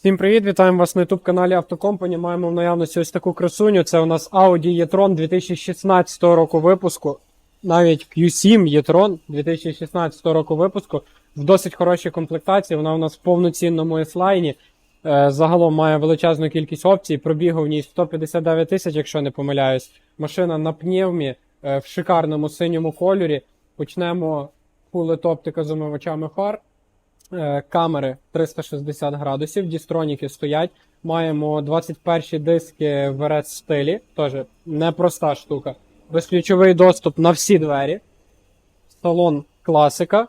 Всім привіт, вітаємо вас на youtube каналі Автокомпані. Маємо в наявності ось таку красуню. Це у нас Audi e-tron 2016 року випуску. Навіть Q7 e-tron 2016 року випуску. В досить хорошій комплектації. Вона у нас в повноцінному S-лайні. Е, Загалом має величезну кількість опцій. Пробігу в ній 159 тисяч, якщо не помиляюсь. Машина на пневмі е, в шикарному синьому кольорі. Почнемо фулет оптика з омивачами фар. Е, камери 360 градусів, дістроніки стоять. Маємо 21 диски в RS стилі, теж непроста штука. Безключовий доступ на всі двері. Салон класика.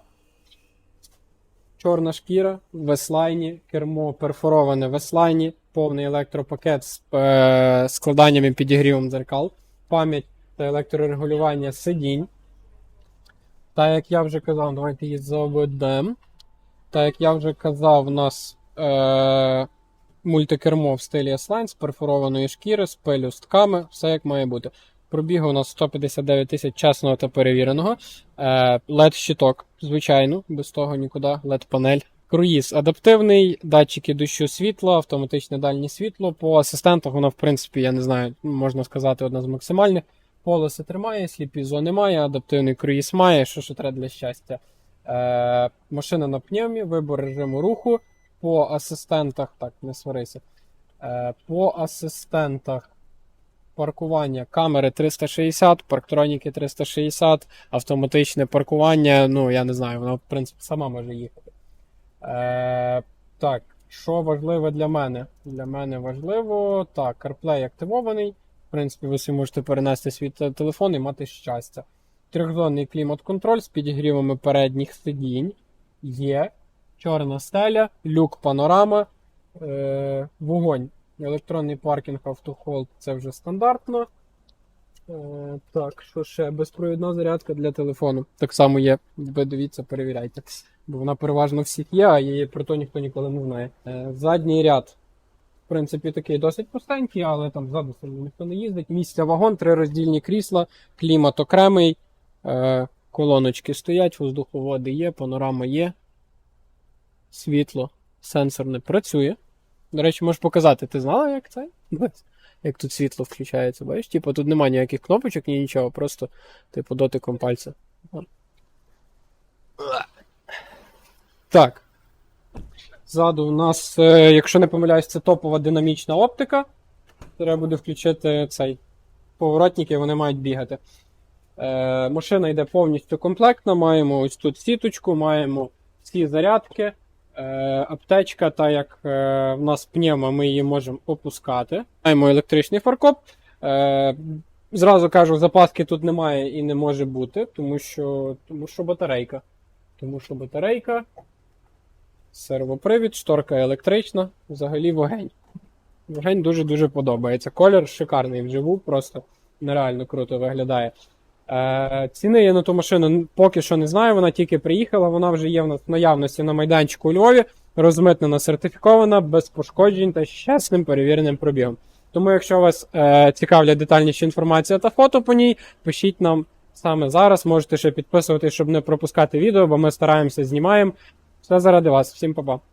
Чорна шкіра веслайні, кермо перфороване веслайні, повний електропакет з е, складанням і підігрівом дзеркал, пам'ять та електрорегулювання сидінь. Та як я вже казав, давайте її заведемо. Так як я вже казав, у нас е- мультикермо в стилі S-Line з перфорованої шкіри, з пелюстками, все як має бути. Пробігу у нас 159 тисяч чесного та перевіреного. Е- LED-щиток, звичайно, без того нікуди, LED-панель. Круїз адаптивний, датчики дощу світла, автоматичне дальнє світло. По асистентах вона, в принципі, я не знаю, можна сказати, одна з максимальних. Полоси тримає, сліпі зони має, адаптивний круїз має, що ще треба для щастя. Е, машина на пневмі, вибор режиму руху. По асистентах, так, не сварися. Е, по асистентах паркування камери 360, парктроніки 360, автоматичне паркування. Ну, я не знаю, вона, в принципі, сама може їхати. Е, так, що важливе для мене? Для мене важливо. Так, CarPlay активований. В принципі, ви собі можете перенести свій телефон і мати щастя. Трьохзонний клімат-контроль з підігрівами передніх сидінь. Є. Чорна стеля, люк панорама, е, вогонь. Електронний паркінг автохолд це вже стандартно. Е, так, що ще? Безпровідна зарядка для телефону. Так само є. Ви дивіться, перевіряйте. Бо вона переважно всіх є, а її про то ніхто ніколи не знає. Е, задній ряд. В принципі, такий досить пустенький, але там ззаду ніхто не їздить. Місця вагон, три роздільні крісла, клімат окремий. Е, колоночки стоять, воздуховоди є, панорама є. Світло сенсорне працює. До речі, можеш показати, ти знала, як це? Як тут світло включається, бачиш? Типу, тут немає ніяких кнопочок, ні нічого, просто, типу, дотиком пальця. Так. Ззаду у нас, е, якщо не помиляюсь, це топова динамічна оптика. Треба буде включити цей поворотники, вони мають бігати. Е, машина йде повністю комплектна. Маємо ось тут сіточку, маємо всі зарядки, е, аптечка, та як е, в нас пневма, ми її можемо опускати. Маємо електричний фаркоп. Зразу кажу, запаски тут немає і не може бути, тому що, тому що батарейка. Тому що батарейка, сервопривід, шторка електрична, взагалі вогень. Вогень дуже-дуже подобається. Колір шикарний вживу, просто нереально круто виглядає. Е, ціни я на ту машину поки що не знаю, вона тільки приїхала, вона вже є в нас в наявності на майданчику у Львові, розмитнена, сертифікована, без пошкоджень та з чесним перевіреним пробігом. Тому, якщо вас е, цікавлять детальніша інформація та фото по ній, пишіть нам саме зараз. Можете ще підписуватись, щоб не пропускати відео, бо ми стараємося, знімаємо. Все заради вас. Всім па-па.